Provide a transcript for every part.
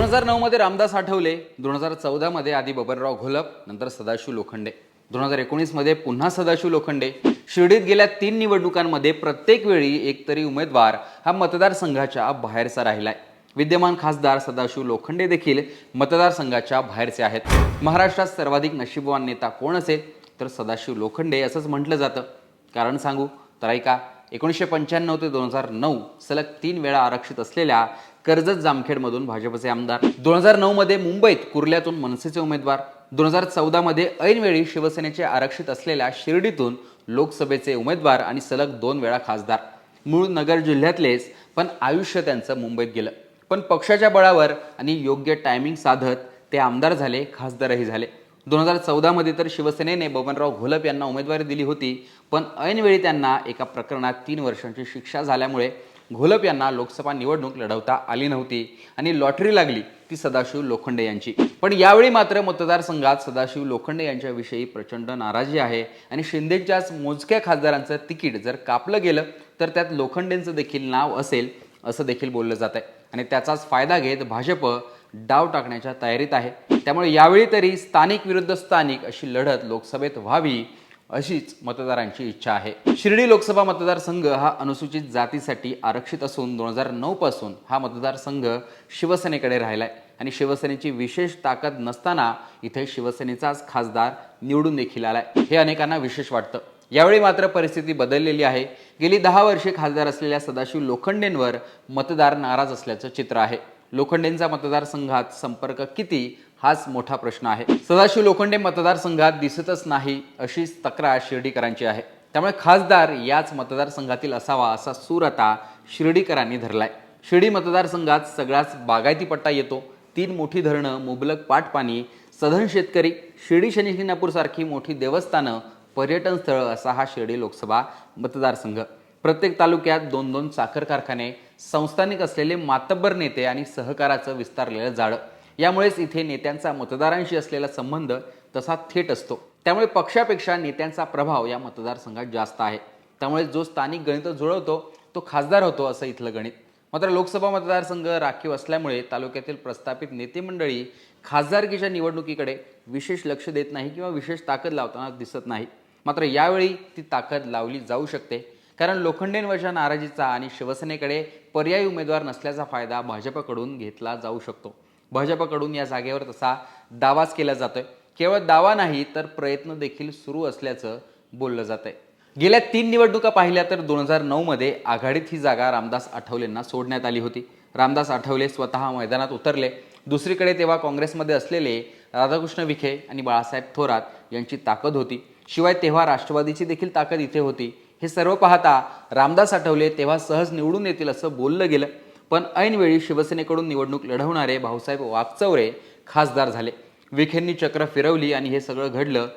दोन हजार नऊ मध्ये रामदास आठवले दोन हजार चौदा मध्ये आधी बबनराव घोलप नंतर सदाशिव लोखंडे. दोन हजार एकोणीसमध्ये पुन्हा सदाशिव लोखंडे. शिर्डीत गेल्या तीन निवडणुकांमध्ये प्रत्येक वेळी एकतरी उमेदवार हा मतदारसंघाच्या बाहेरचा राहिलाय. विद्यमान खासदार सदाशिव लोखंडे देखील मतदारसंघाच्या बाहेरचे आहेत. महाराष्ट्रात सर्वाधिक नशीबवान नेता कोण असेल? तर सदाशिव लोखंडे असंच म्हटलं जातं. कारण सांगू तर ऐका एकोणीसशे पंच्याण्णव ते दोन हजार नऊ सलग तीन वेळा आरक्षित असलेल्या कर्जत जामखेडमधून भाजपचे आमदार. दोन हजार नऊमध्ये मुंबईत कुर्ल्यातून मनसेचे उमेदवार. दोन हजार चौदामध्ये ऐनवेळी शिवसेनेचे आरक्षित असलेल्या शिर्डीतून लोकसभेचे उमेदवार आणि सलग दोन वेळा खासदार. मूळ नगर जिल्ह्यातलेच पण आयुष्य त्यांचं मुंबईत गेलं. पण पक्षाच्या बळावर आणि योग्य टायमिंग साधत ते आमदार झाले खासदारही झाले. दोन हजार चौदामध्ये तर शिवसेनेने बबनराव घोलप यांना उमेदवारी दिली होती पण ऐनवेळी त्यांना एका प्रकरणात तीन वर्षांची शिक्षा झाल्यामुळे घोलप यांना लोकसभा निवडणूक लढवता आली नव्हती आणि लॉटरी लागली ती सदाशिव लोखंडे यांची. पण यावेळी मात्र मतदारसंघात सदाशिव लोखंडे यांच्याविषयी प्रचंड नाराजी आहे आणि शिंदेच्याच मोजक्या खासदारांचं तिकीट जर कापलं गेलं तर त्यात लोखंडेंचं देखील नाव असेल असं देखील बोललं जात आहे. आणि त्याचाच फायदा घेत भाजप डाव टाकण्याच्या तयारीत आहे. त्यामुळे यावेळी तरी स्थानिक विरुद्ध स्थानिक अशी लढत लोकसभेत व्हावी अशीच मतदारांची इच्छा आहे. शिर्डी लोकसभा मतदारसंघ हा अनुसूचित जातीसाठी आरक्षित असून दोन हजार नऊ पासून हा मतदारसंघ शिवसेनेकडे राहिलाय. आणि शिवसेनेची विशेष ताकद नसताना इथे शिवसेनेचाच खासदार निवडून देखील आलाय. हे अनेकांना विशेष वाटतं. यावेळी मात्र परिस्थिती बदललेली आहे. गेली दहा वर्षे खासदार असलेल्या सदाशिव लोखंडेंवर मतदार नाराज असल्याचं चित्र आहे. लोखंडेंचा मतदारसंघात संपर्क किती हाच मोठा प्रश्न आहे. सदाशिव लोखंडे मतदारसंघात दिसतच नाही अशीच तक्रार शिर्डीकरांची आहे. त्यामुळे खासदार याच मतदारसंघातील असावा असा सूर आता शिर्डीकरांनी धरलाय. शिर्डी मतदारसंघात सगळाच बागायती पट्टा येतो. तीन मोठी धरणं मुबलक पाटपाणी सधन शेतकरी शिर्डी शनी सारखी मोठी देवस्थानं पर्यटन स्थळ असा हा शिर्डी लोकसभा मतदारसंघ. प्रत्येक तालुक्यात दोन दोन साखर कारखाने संस्थानिक असलेले मातब्बर नेते आणि सहकाराचं विस्तारलेलं जाळं. यामुळेच इथे नेत्यांचा मतदारांशी असलेला संबंध तसा थेट असतो. त्यामुळे पक्षापेक्षा नेत्यांचा प्रभाव या मतदारसंघात जास्त आहे. त्यामुळे जो स्थानिक गणित जुळवतो तो खासदार होतो असं इथलं गणित. मात्र लोकसभा मतदारसंघ राखीव असल्यामुळे तालुक्यातील प्रस्थापित नेते मंडळी खासदारकीच्या निवडणुकीकडे विशेष लक्ष देत नाही किंवा विशेष ताकद लावताना दिसत नाही. मात्र यावेळी ती ताकद लावली जाऊ शकते. कारण लोखंडेंवरच्या नाराजीचा आणि शिवसेनेकडे पर्यायी उमेदवार नसल्याचा फायदा भाजपकडून घेतला जाऊ शकतो. भाजपकडून या जागेवर तसा दावाच केला जातोय. केवळ दावा नाही तर प्रयत्न देखील सुरू असल्याचं बोललं जात आहे गेल्या तीन निवडणुका पाहिल्या तर दोन हजार नऊमध्ये आघाडीत ही जागा रामदास आठवलेंना सोडण्यात आली होती. रामदास आठवले स्वतः मैदानात उतरले. दुसरीकडे तेव्हा काँग्रेसमध्ये असलेले राधाकृष्ण विखे आणि बाळासाहेब थोरात यांची ताकद होती. शिवाय तेव्हा राष्ट्रवादीची देखील ताकद इथे होती. हे सर्व पाहता रामदास आठवले तेव्हा सहज निवडून येतील असं बोललं गेलं. पण ऐनवेळी शिवसेनेकडून निवडणूक लढवणारे भाऊसाहेब वागचौरे खासदार झाले. विखेंनी चक्र फिरवली आणि हे सगळं घडलं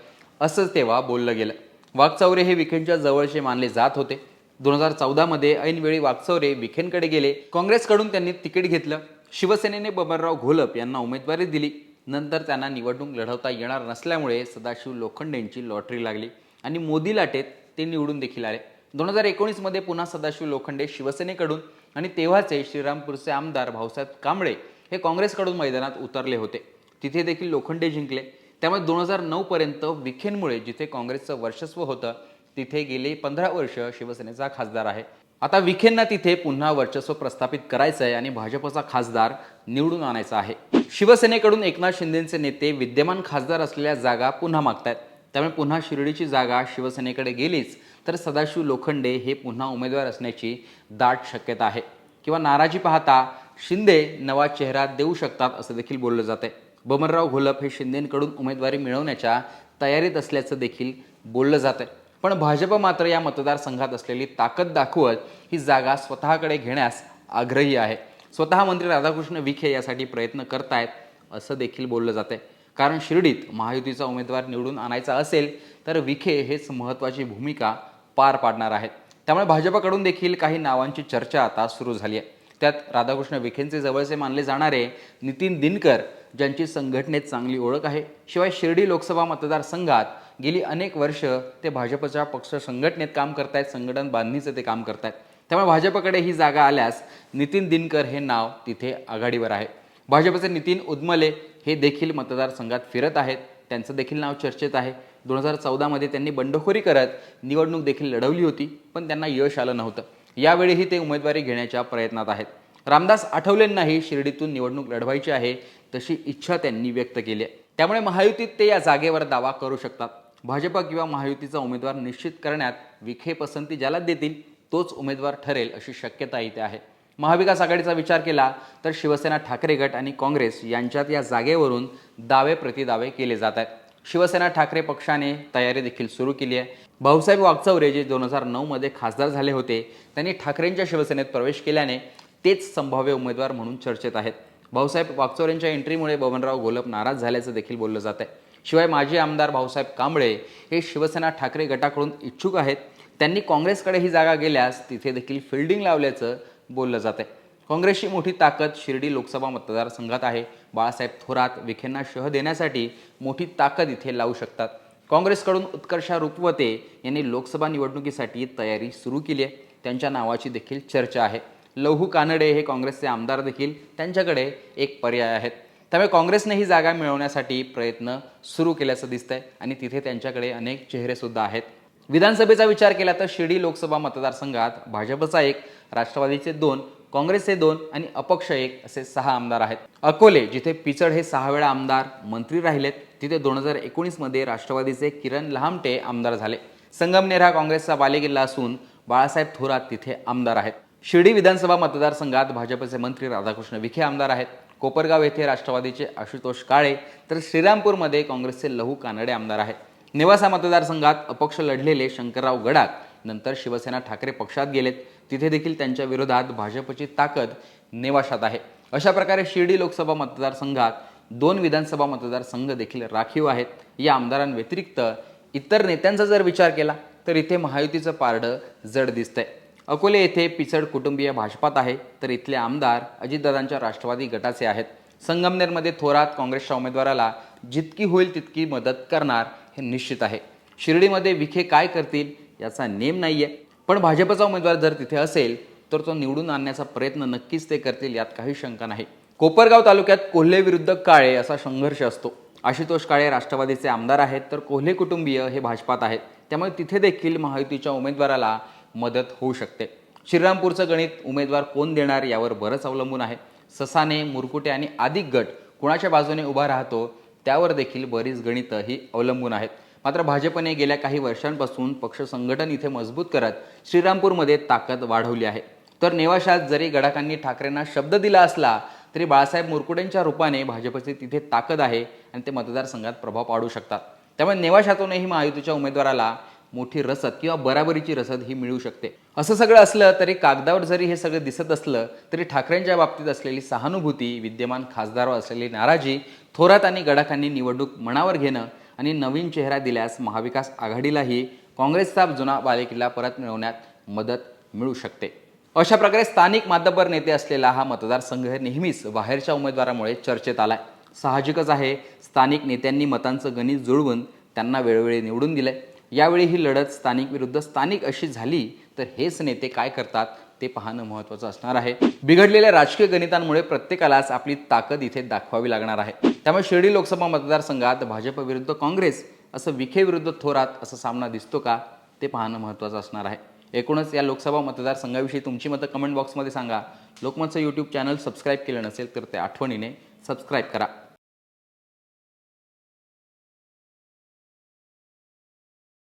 असंच तेव्हा बोललं गेलं. वागचौरे हे विखेंच्या जवळचे मानले जात होते. दोन हजार चौदामध्ये ऐनवेळी वागचौरे विखेंकडे गेले. काँग्रेसकडून त्यांनी तिकीट घेतलं. शिवसेनेने बबनराव घोलप यांना उमेदवारी दिली. नंतर त्यांना निवडणूक लढवता येणार नसल्यामुळे सदाशिव लोखंडेंची लॉटरी लागली आणि मोदी लाटेत ते निवडून देखील आले. दोन हजार एकोणीसमध्ये पुन्हा सदाशिव लोखंडे शिवसेनेकडून आणि तेव्हाचे श्रीरामपूरचे आमदार भाऊसाहेब कांबळे हे काँग्रेसकडून मैदानात उतरले होते. तिथे देखील लोखंडे जिंकले. त्यामुळे दोन हजार नऊपर्यंत विखेंमुळे जिथे काँग्रेसचं वर्चस्व होतं तिथे गेले पंधरा वर्ष शिवसेनेचा खासदार आहे. आता विखेंना तिथे पुन्हा वर्चस्व प्रस्थापित करायचं आहे आणि भाजपचा खासदार निवडून आणायचा आहे. शिवसेनेकडून एकनाथ शिंदेचे नेते विद्यमान खासदार असलेल्या जागा पुन्हा मागतायत. त्यामुळे पुन्हा शिर्डीची जागा शिवसेनेकडे गेलीच तर सदाशिव लोखंडे हे पुन्हा उमेदवार असण्याची दाट शक्यता आहे. किंवा नाराजी पाहता शिंदे नवा चेहरा देऊ शकतात असं देखील बोललं जात आहे बमनराव घोलप हे शिंदेकडून उमेदवारी मिळवण्याच्या तयारीत असल्याचं देखील बोललं जात आहे पण भाजप मात्र या मतदारसंघात असलेली ताकद दाखवत ही जागा स्वतःकडे घेण्यास आग्रही आहे. स्वतः मंत्री राधाकृष्ण विखे यासाठी प्रयत्न करतायत असं देखील बोललं जातंय. कारण शिर्डीत महायुतीचा उमेदवार निवडून आणायचा असेल तर विखे हेच महत्त्वाची भूमिका पार पाडणार आहेत. त्यामुळे भाजपकडून देखील काही नावांची चर्चा आता सुरू झाली आहे. त्यात राधाकृष्ण विखेंचे जवळचे मानले जाणारे नितीन दिनकर ज्यांची संघटनेत चांगली ओळख आहे. शिवाय शिर्डी लोकसभा मतदारसंघात गेली अनेक वर्ष ते भाजपच्या पक्ष संघटनेत काम करतायत संघटन बांधणीचं ते काम करतायत. त्यामुळे भाजपकडे ही जागा आल्यास नितीन दिनकर हे नाव तिथे आघाडीवर आहे. भाजपचे नितीन उदमले हे देखील मतदारसंघात फिरत आहेत. त्यांचं देखील नाव चर्चेत आहे. दोन हजार चौदामध्ये त्यांनी बंडखोरी करत निवडणूक देखील लढवली होती पण त्यांना यश आलं नव्हतं. यावेळीही ते उमेदवारी घेण्याच्या प्रयत्नात आहेत. रामदास आठवलेंनाही शिर्डीतून निवडणूक लढवायची आहे तशी इच्छा त्यांनी व्यक्त केली आहे. त्यामुळे महायुतीत ते या जागेवर दावा करू शकतात. भाजप किंवा महायुतीचा उमेदवार निश्चित करण्यात विखे पसंती ज्याला देतील तोच उमेदवार ठरेल अशी शक्यता इथे आहे. महाविकास आघाडीचा विचार केला तर शिवसेना ठाकरे गट आणि काँग्रेस यांच्यात या जागेवरून दावे प्रतिदावे केले जात आहेत. शिवसेना ठाकरे पक्षाने तयारी देखील सुरू केली आहे. भाऊसाहेब वागचौरे जे दोन हजार नऊमध्ये खासदार झाले होते त्यांनी ठाकरेंच्या शिवसेनेत प्रवेश केल्याने तेच संभाव्य उमेदवार म्हणून चर्चेत आहेत. भाऊसाहेब वागचौरेंच्या एंट्रीमुळे बबनराव गोलप नाराज झाल्याचं देखील बोललं जात आहे. शिवाय माजी आमदार भाऊसाहेब कांबळे हे शिवसेना ठाकरे गटाकडून इच्छुक आहेत. त्यांनी काँग्रेसकडे ही जागा गेल्यास तिथे देखील फिल्डिंग लावल्याचं बोललं जात आहे काँग्रेसची मोठी ताकद शिर्डी लोकसभा मतदारसंघात आहे. बाळासाहेब थोरात विखेंना शह देण्यासाठी मोठी ताकद इथे लावू शकतात. काँग्रेसकडून उत्कर्षा रुपवते यांनी लोकसभा निवडणुकीसाठी तयारी सुरू केली आहे. त्यांच्या नावाची देखील चर्चा आहे. लहू कानडे हे काँग्रेसचे आमदार देखील त्यांच्याकडे एक पर्याय आहेत. त्यामुळे काँग्रेसने ही जागा मिळवण्यासाठी प्रयत्न सुरू केल्याचं दिसतंय आणि तिथे त्यांच्याकडे अनेक चेहरेसुद्धा आहेत. विधानसभेचा विचार केला तर शिर्डी लोकसभा मतदारसंघात भाजपचा एक राष्ट्रवादीचे दोन काँग्रेसचे दोन आणि अपक्ष एक असे सहा आमदार आहेत. अकोले जिथे पिचड हे सहा वेळा आमदार मंत्री राहिलेत तिथे दोन हजार एकोणीसमध्ये राष्ट्रवादीचे किरण लहामटे आमदार झाले. संगमनेर हा काँग्रेसचा बालेकिल्ला असून बाळासाहेब थोरात तिथे आमदार आहेत. शिर्डी विधानसभा मतदारसंघात भाजपचे मंत्री राधाकृष्ण विखे आमदार आहेत. कोपरगाव येथे राष्ट्रवादीचे आशुतोष काळे तर श्रीरामपूरमध्ये काँग्रेसचे लहू कानडे आमदार आहेत. नेवासा मतदारसंघात अपक्ष लढलेले शंकरराव गडाख नंतर शिवसेना ठाकरे पक्षात गेलेत. तिथे देखील त्यांच्या विरोधात भाजपची ताकद नेवाशात आहे. अशा प्रकारे शिर्डी लोकसभा मतदारसंघात दोन विधानसभा मतदारसंघ देखील राखीव आहेत. या आमदारांव्यतिरिक्त इतर नेत्यांचा जर विचार केला तर इथे महायुतीचं पारडं जड दिसतंय. अकोले येथे पिचड कुटुंबीय भाजपात आहे तर इथले आमदार अजितदादांच्या राष्ट्रवादी गटाचे आहेत. संगमनेरमध्ये थोरात काँग्रेसच्या उमेदवाराला जितकी होईल तितकी मदत करणार हे निश्चित आहे. शिर्डीमध्ये विखे काय करतील याचा नेम नाही आहे पण भाजपचा उमेदवार जर तिथे असेल तर तो निवडून आणण्याचा प्रयत्न नक्कीच ते करतील यात काही शंका नाही. कोपरगाव तालुक्यात कोल्हे विरुद्ध काळे असा संघर्ष असतो. आशुतोष काळे राष्ट्रवादीचे आमदार आहेत तर कोल्हे कुटुंबीय हे भाजपात आहेत. त्यामुळे तिथे देखील महायुतीच्या उमेदवाराला मदत होऊ शकते. श्रीरामपूरचं गणित उमेदवार कोण देणार यावर बरंच अवलंबून आहे. ससाने मुरकुटे आणि आदिक गट कुणाच्या बाजूने उभा राहतो त्यावर देखील बरीच गणितं ही अवलंबून आहेत. मात्र भाजपने गेल्या काही वर्षांपासून पक्ष संघटन इथे मजबूत करत श्रीरामपूरमध्ये ताकद वाढवली आहे. तर नेवाशात जरी गडाखांनी ठाकरेंना शब्द दिला असला तरी बाळासाहेब मुरकुडेंच्या रूपाने भाजपची तिथे ताकद आहे आणि ते मतदारसंघात प्रभाव पाडू शकतात. त्यामुळे नेवाशातूनही महायुतीच्या उमेदवाराला मोठी रसद किंवा बराबरीची रसद ही मिळू शकते. असं सगळं असलं तरी कागदावर जरी हे सगळं दिसत असलं तरी ठाकरेंच्या बाबतीत असलेली सहानुभूती विद्यमान खासदारावर असलेली नाराजी थोरात आणि गडाखांनी निवडणूक मनावर घेणं आणि नवीन चेहरा दिल्यास महाविकास आघाडीलाही काँग्रेसचा जुना बालेकिल्ला परत मिळवण्यात मदत मिळू शकते. अशा प्रकारे स्थानिक मातबर नेते असलेला हा मतदारसंघ नेहमीच बाहेरच्या उमेदवारामुळे चर्चेत आलाय. साहजिकच आहे स्थानिक नेत्यांनी मतांचं गणित जुळवून त्यांना वेळोवेळी निवडून दिलंय. यावेळी ही लढत स्थानिक विरुद्ध स्थानिक अशी झाली तर हेच नेते काय करतात ते पाहणं महत्त्वाचं असणार आहे. बिघडलेल्या राजकीय गणितांमुळे प्रत्येकालाच आपली ताकद इथे दाखवावी लागणार आहे. त्यामुळे शिर्डी लोकसभा मतदारसंघात भाजप विरुद्ध काँग्रेस असं विखे विरुद्ध थोरात असा सामना दिसतो का ते पाहणं महत्त्वाचं असणार आहे. एकूणच या लोकसभा मतदारसंघाविषयी तुमची मतं कमेंट बॉक्समध्ये सांगा. लोकमतचं यूट्यूब चॅनल सबस्क्राईब केलं नसेल तर ते आठवणीने सबस्क्राईब करा.